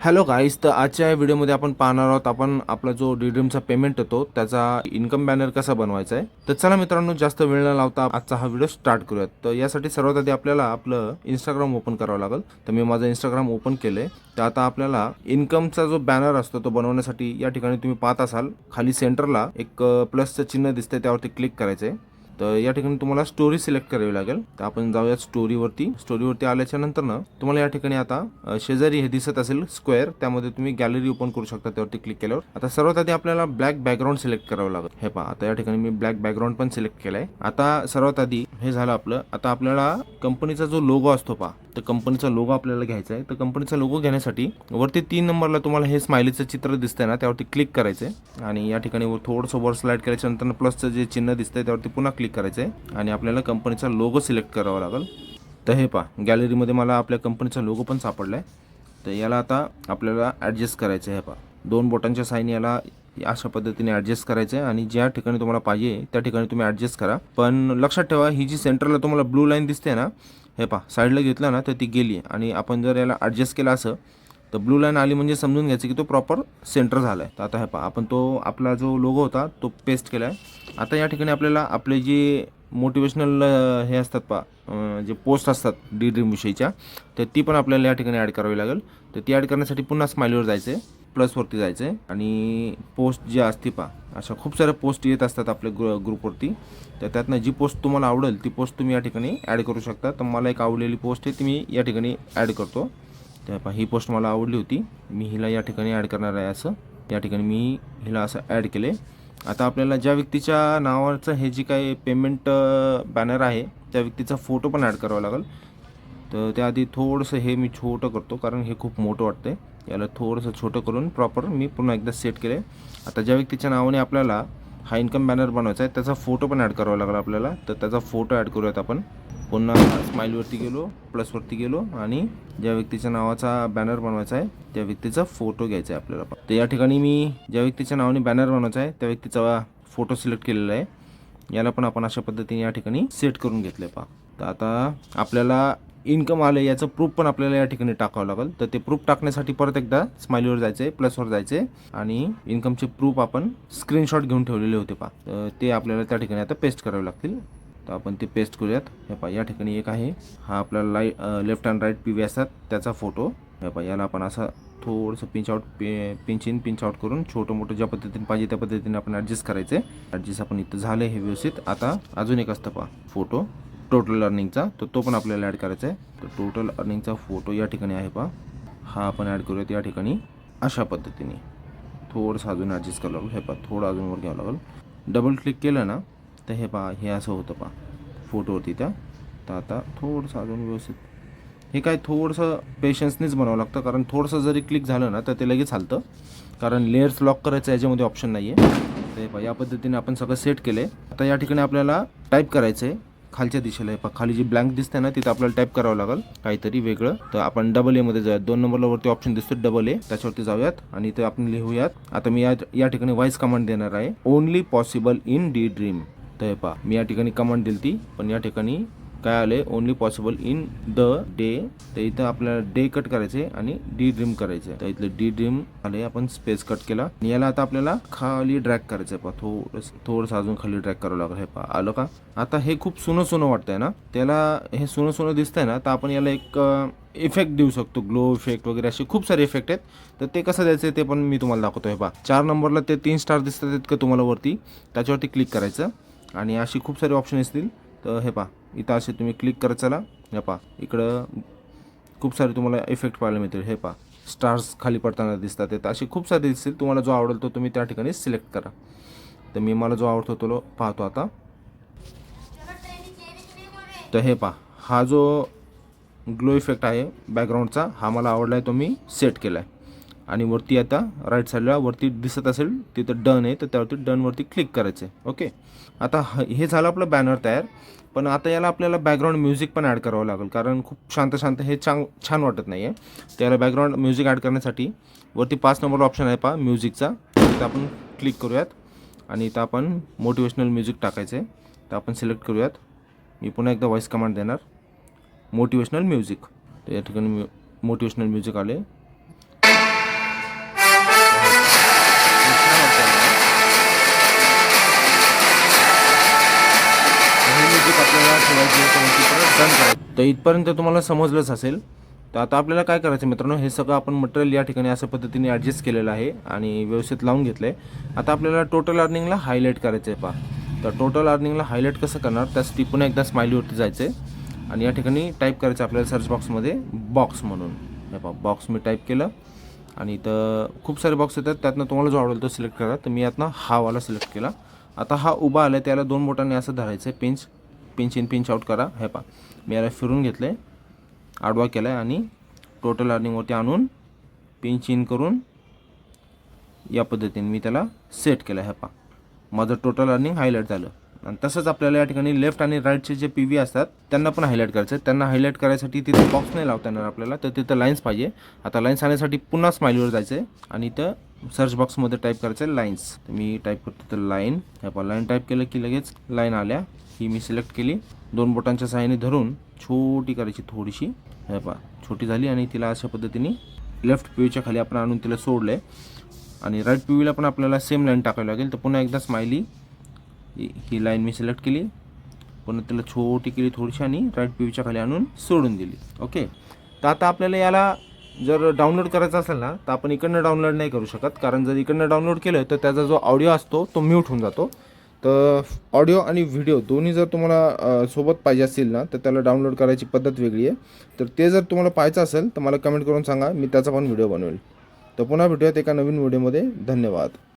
Hello गाईस तर आजच्या या व्हिडिओमध्ये आपण पाहणार आहोत आपण आपला जो ड्रीमचा पेमेंट येतो त्याचा इन्कम बॅनर कसा बनवायचा आहे. तर चला मित्रांनो जास्त वेळ न लावता आजचा हा व्हिडिओ स्टार्ट करूयात. तर यासाठी सर्वात आधी आपल्याला आपलं इंस्टाग्राम ओपन करावं लागेल. तर मी माझं इंस्टाग्राम ओपन केलंय. तर आता आपल्याला इन्कमचा जो बॅनर असतो तो बनवण्यासाठी या ठिकाणी तुम्ही पाहत असाल. खाली सेंटरला एक प्लसचं चिन्ह दिसतंय त्यावरती क्लिक करायचं आहे तर या ठिकाणी तुम्हाला स्टोरी सिलेक्ट करावी लागेल. तर आपण जाऊया स्टोरीवरती स्टोरीवरती आल्याच्यानंतर ना तुम्हाला या ठिकाणी आता शेजारी हे दिसत असेल स्क्वेअर त्यामध्ये तुम्ही गॅलरी ओपन करू शकता त्यावरती क्लिक केल्यावर. आता सर्वात आधी आपल्याला ब्लॅक बॅकग्राऊंड सिलेक्ट करावं लागेल. हे पहा आता या ठिकाणी मी ब्लॅक बॅकग्राऊंड पण सिलेक्ट केलाय. आता सर्वात आधी हे झालं आपलं आता आपल्याला कंपनीचा जो लोगो असतो पहा तर कंपनीचा लोगो आपल्याला घ्यायचा आहे. तर कंपनीचा लोगो घेण्यासाठी वरती तीन नंबरला तुम्हाला हे स्माइलीचं चित्र दिसतंय ना त्यावरती क्लिक करायचंय. आणि या ठिकाणी थोडंसं वर स्लाइड करायच्या नंतर प्लसचं जे चिन्ह दिसतंय त्यावरती पुन्हा क्लिक करायचं आहे आणि आपल्याला कंपनीचा लोगो सिलेक्ट करावा लागेल. तर हे पहा गॅलरीमध्ये मला आपल्या कंपनीचा लोगो पण सापडला आहे तर याला आता आपल्याला ॲडजस्ट करायचं आहे हे पहा. दोन बोटांच्या साईन याला अशा पद्धतीने ॲडजस्ट करायचं आहे आणि ज्या ठिकाणी तुम्हाला पाहिजे त्या ठिकाणी तुम्ही ॲडजस्ट करा. पण लक्षात ठेवा ही जी सेंटरला तुम्हाला ब्लू लाईन दिसते ना हे पहा साईडला घेतला ना तर ती गेली आणि आपण जर याला ॲडजस्ट केलं असं तर ब्लू लाईन आली म्हणजे समजून घ्यायचं की तो प्रॉपर सेंटर झाला आहे तर आता हे पहा आपण तो आपला जो लोगो होता तो पेस्ट केला आहे आता या ठिकाणी आपल्याला आपले जे मोटिवेशनल हे असतात पा जे पोस्ट असतात डी ड्रीम विषयीच्या तर ती पण आपल्याला या ठिकाणी ॲड करावी लागेल. तर ती ॲड करण्यासाठी पुन्हा स्माईलवर जायचं आहे प्लसवरती जायचं आहे आणि पोस्ट जी असते पा अशा खूप साऱ्या पोस्ट येत असतात आपल्या ग्रु ग्रुपवरती तर त्यातनं जी पोस्ट तुम्हाला आवडेल ती पोस्ट तुम्ही या ठिकाणी ॲड करू शकता. तर मला एक आवडलेली पोस्ट आहे ती मी या ठिकाणी ॲड करतो. त्या पहा ही पोस्ट मला आवडली होती. मी हिला या ठिकाणी ॲड करणार आहे असं. या ठिकाणी मी हिला असं ॲड केले आता आपल्याला ज्या व्यक्तीच्या नावाचं हे जी काही पेमेंट बॅनर आहे त्या व्यक्तीचा फोटो पण ॲड करावा लागेल. तर त्याआधी थोडंसं हे मी छोटं करतो कारण हे खूप मोठं वाटतंय. याला थोडंसं छोटं करून प्रॉपर मी पुन्हा एकदा सेट केले आता ज्या व्यक्तीच्या नावाने आपल्याला हा इन्कम बॅनर बनवायचा आहे त्याचा फोटो पण ॲड करावा लागला आपल्याला. तर त्याचा फोटो ॲड करूयात आपण. पुन्हा स्माईलवरती गेलो प्लसवरती गेलो आणि ज्या व्यक्तीच्या नावाचा बॅनर बनवायचा आहे त्या व्यक्तीचा फोटो घ्यायचा आहे आपल्याला. तर या ठिकाणी मी ज्या व्यक्तीच्या नावाने बॅनर बनवायचा आहे त्या व्यक्तीचा फोटो सिलेक्ट केलेला आहे. याला पण आपण अशा पद्धतीने या ठिकाणी सेट करून घेतलं आहे पहा. तर आता आपल्याला इन्कम आलं याचं प्रूफ पण आपल्याला या ठिकाणी टाकावं लागेल. तर ते प्रूफ टाकण्यासाठी परत एकदा स्माईलवर जायचं आहे प्लसवर जायचं आहे आणि इन्कमचे प्रूफ आपण स्क्रीनशॉट घेऊन ठेवलेले होते पा तर ते आपल्याला त्या ठिकाणी आता पेस्ट करावे लागतील. तर आपण ते पेस्ट करूयात. हे पहा या ठिकाणी एक आहे. हा आपला लाई left and right P V असतात. त्याचा फोटो हे पहा याला आपण असा थोडंसं पिंच आउट पि पिंच इन पिंच आउट करून छोटं मोठं ज्या पद्धतीने पाहिजे त्या पद्धतीने आपण ॲडजस्ट करायचं. आहे ॲडजस्ट आपण इथं झालं हे व्यवस्थित. आता अजून एक असतं पहा फोटो टोटल अर्निंगचा तर तो पण आपल्याला ॲड करायचा आहे. तर टोटल अर्निंगचा फोटो या ठिकाणी आहे पहा. हा आपण ॲड करूयात या ठिकाणी. अशा पद्धतीने. थोडंसं अजून ॲडजस्ट करावं लागेल. हे पहा थोडं अजून वर घ्यावं लागेल. डबल क्लिक केलं ना तर हे पहा हे असं होतं पहा. फोटोवरती त्या. तर आता थोडंसं अजून व्यवस्थित. हे काय थोडंसं पेशन्सनेच बनावं लागतं कारण थोडंसं जरी क्लिक झालं ना तर ते लगेच चालतं कारण लेअर्स लॉक करायचं याच्यामध्ये ऑप्शन नाही आहे तर हे पहा या पद्धतीने आपण सगळं सेट केलं आहे आता या ठिकाणी आपल्याला टाईप करायचं आहे खालच्या दिशेला आहे पहा खाली जी ब्लँक दिसते ना तिथं आपल्याला टाईप करावं लागेल. काहीतरी वेगळं. तर आपण डबल एमध्ये जाऊयात. दोन नंबरला वरती ऑप्शन दिसतो डबल ए त्याच्यावरती जाऊयात आणि ते आपण लिहूयात. आता मी या या ठिकाणी व्हॉइस कमांड देणार आहे. Only possible in the dream तर हे पहा. मी या ठिकाणी कमांड दिली ती पण या ठिकाणी काय आले only possible in the day तर इथं आपल्याला डे कट करायचे आणि डी ड्रीम करायचे तर इथले डी ड्रीम आले आपण स्पेस कट केला. आणि याला आता आपल्याला खाली ड्रॅग करायचं आहे पहा. थोडंसं थोडस अजून खाली ड्रॅग करावं लागेल. हे पहा आलं का? आता हे खूप सुनं सुनं वाटतंय ना? त्याला हे सुनं सुनं दिसतंय ना? तर आपण याला एक इफेक्ट देऊ शकतो. ग्लो इफेक्ट वगैरे असे खूप सारे इफेक्ट आहेत. तर ते कसं द्यायचं ते पण मी तुम्हाला दाखवतो हे पहा. चार नंबरला ते तीन स्टार दिसतात का तुम्हाला वरती. त्याच्यावरती क्लिक करायचं. आणि अशी खूप सारे ऑप्शन असतील तर हे पहा इथं असे तुम्ही क्लिक करत चला. हे पहा इकडं खूप सारे तुम्हाला इफेक्ट पाहायला मिळतील. हे पहा स्टार्स खाली पडताना दिसतात. तर असे खूप सारे दिसतील. तुम्हाला जो आवडेल तो तुम्ही त्या ठिकाणी सिलेक्ट करा. तर मी मला जो आवडतो तो पाहतो आता. तर हे पहा हा जो ग्लो इफेक्ट आहे बॅकग्राऊंडचा हा मला आवडला आहे तो मी सेट केला आहे आणि वरती आता राईट साईडला वरती दिसत असेल तिथं डन आहे तर त्यावरती डनवरती क्लिक करायचं आहे ओके आता ह- हे झालं आपलं बॅनर तयार. पण आता याला आपल्याला बॅकग्राऊंड म्युझिक पण ॲड करावं लागेल. कारण खूप शांत शांत हे चांग छान वाटत नाही आहे त्याला बॅकग्राऊंड म्युझिक ॲड करण्यासाठी वरती पाच नंबर ऑप्शन आहे पहा म्युझिकचा तर आपण क्लिक करूयात. आणि इथं आपण मोटिवेशनल म्युझिक टाकायचं आहे तर आपण सिलेक्ट करूयात. मी पुन्हा एकदा व्हॉईस कमांड देणार. मोटिवेशनल म्युझिक तर या ठिकाणी मोटिवेशनल म्युझिक आले डन करायचं. तर इथपर्यंत तुम्हाला समजलंच असेल. तर आता आपल्याला काय करायचं मित्रांनो? हे सगळं आपण मटेरियल या ठिकाणी अशा पद्धतीने ॲडजस्ट केलेलं आहे आणि व्यवस्थित लावून घेतलं आहे आता आपल्याला टोटल अर्निंगला हायलाईट करायचं आहे पहा. तर टोटल अर्निंगला हायलाईट कसं करणार? त्यासाठी पुन्हा एकदा स्माइलीवरती जायचं आहे आणि या ठिकाणी टाईप करायचं आपल्याला सर्च बॉक्समध्ये बॉक्स म्हणून. हे पहा बॉक्स मी टाईप केलं. आणि इथं खूप सारे बॉक्स येतात. त्यातनं तुम्हाला जो आवडेल तो सिलेक्ट करा. तर मी यातनं हा वाला सिलेक्ट केला. आता हा उभा आला त्याला दोन बोटांनी असं धरायचं आहे pinch pinch in pinch out करा. हे पहा. मी याला फिरून घेतलं आहे आडवा केला आहे आणि टोटल अर्निंगवरती आणून पिंच इन करून या पद्धतीने मी त्याला सेट केला आहे पा माझं टोटल अर्निंग हायलाईट झालं. आणि तसंच आपल्याला या ठिकाणी लेफ्ट आणि राईटचे जे पी व्ही असतात त्यांना पण हायलाईट करायचं आहे. त्यांना हायलाईट करायसाठी तिथे बॉक्स नाही लावता येणार आपल्याला. तर तिथं लाईन्स पाहिजे. आता लाईन्स आणण्यासाठी पुन्हा स्माईलवर जायचं आहे आणि इथं सर्च बॉक्समध्ये टाईप करायचं आहे लाईन्स मी टाईप करतो तर लाईन हे पहा. लाईन टाईप केलं की लगेच लाईन आल्या. ही मी सिलेक्ट केली. दोन बोटांच्या सहाय्याने धरून छोटी करायची थोडीशी. हे पहा छोटी झाली आणि तिला अशा पद्धतीने लेफ्ट पिवीच्या खाली आपण आणून तिला सोडलं आहे आणि राईट पिवीला पण आपल्याला सेम लाईन टाकावी लागेल. तर पुन्हा एकदा स्माइली ही लाईन मी सिलेक्ट केली. पुन्हा तिला छोटी केली थोडीशी आणि राईट पिवीच्या खाली आणून सोडून दिली. ओके तर आता आपल्याला याला जर डाउनलोड करायचं असेल ना तर आपण इकडनं डाउनलोड नाही करू शकत. कारण जर इकडनं डाउनलोड केलं तर त्याचा जो ऑडिओ असतो तो म्यूट होऊन जातो. तर ऑडिओ आणि व्हिडिओ दोन्ही जर तुम्हाला सोबत पाहिजे असतील ना तर त्याला डाउनलोड करायची पद्धत वेगळी आहे. तर ते जर तुम्हाला पाहायचं असेल तर मला कमेंट करून सांगा मी त्याचा पण व्हिडिओ बनवेल. तर पुन्हा भेटूयात एका नवीन व्हिडिओमध्ये. धन्यवाद.